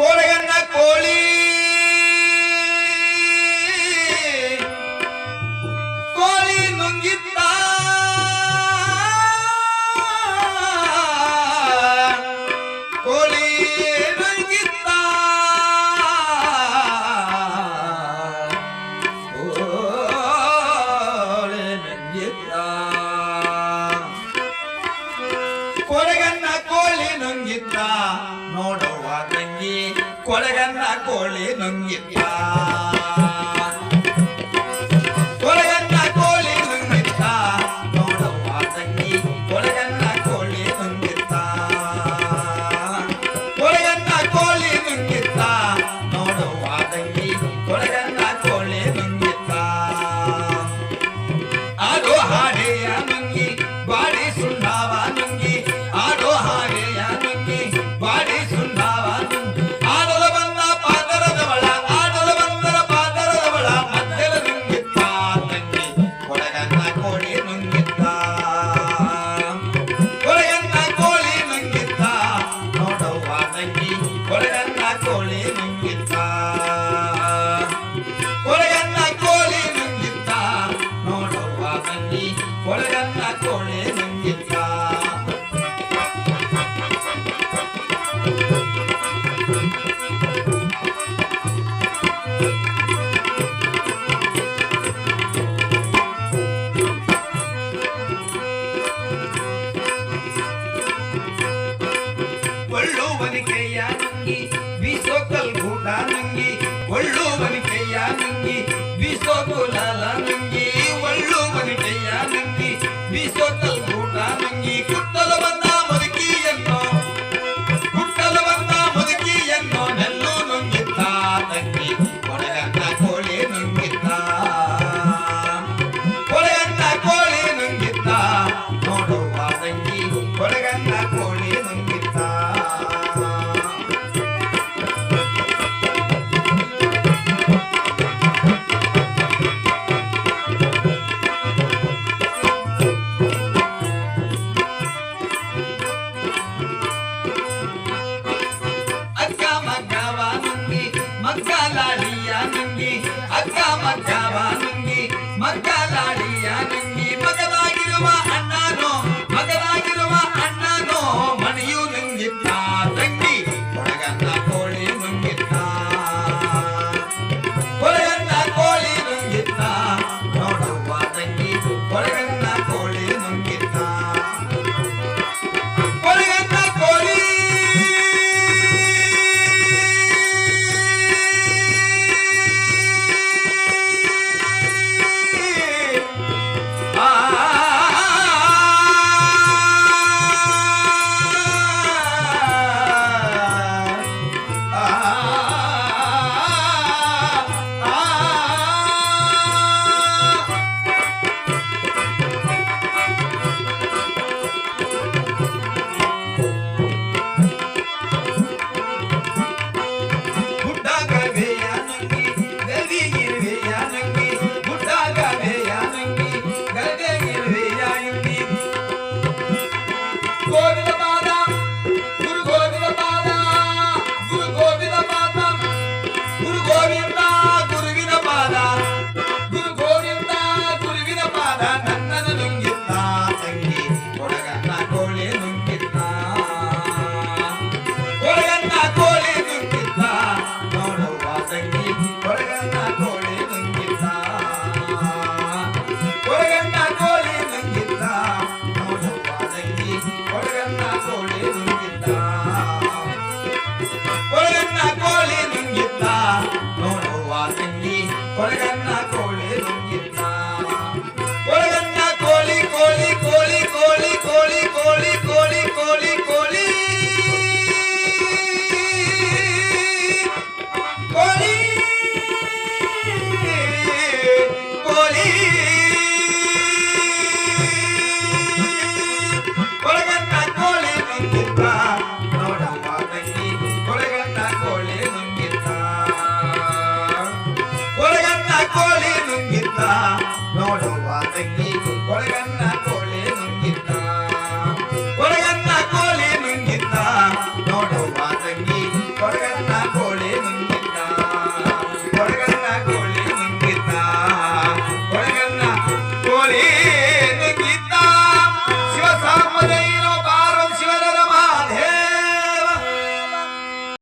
ಕೋಡಗನ್ನ ಕೋಳಿ. ಕೋಳಿ ನುಂಗಿತ್ತ. ಕೋಳಿ ನುಂಗಿತ್ತ. ಕೋಳಿ ನುಂಗಿತ್ತ. ಕೊಡಗನ್ನ ಕೋಳಿ ನುಂಗಿತ್ತ. ಕೋಳಿ ಯಾ ತಂಗಿ ಕೊಳಗನ್ನ ಕೋಳಿ ನುಂಗಿತ್ತ ಒಳ್ಳುವನಿಕೆಯ Everybody. கொண்டிருந்தான்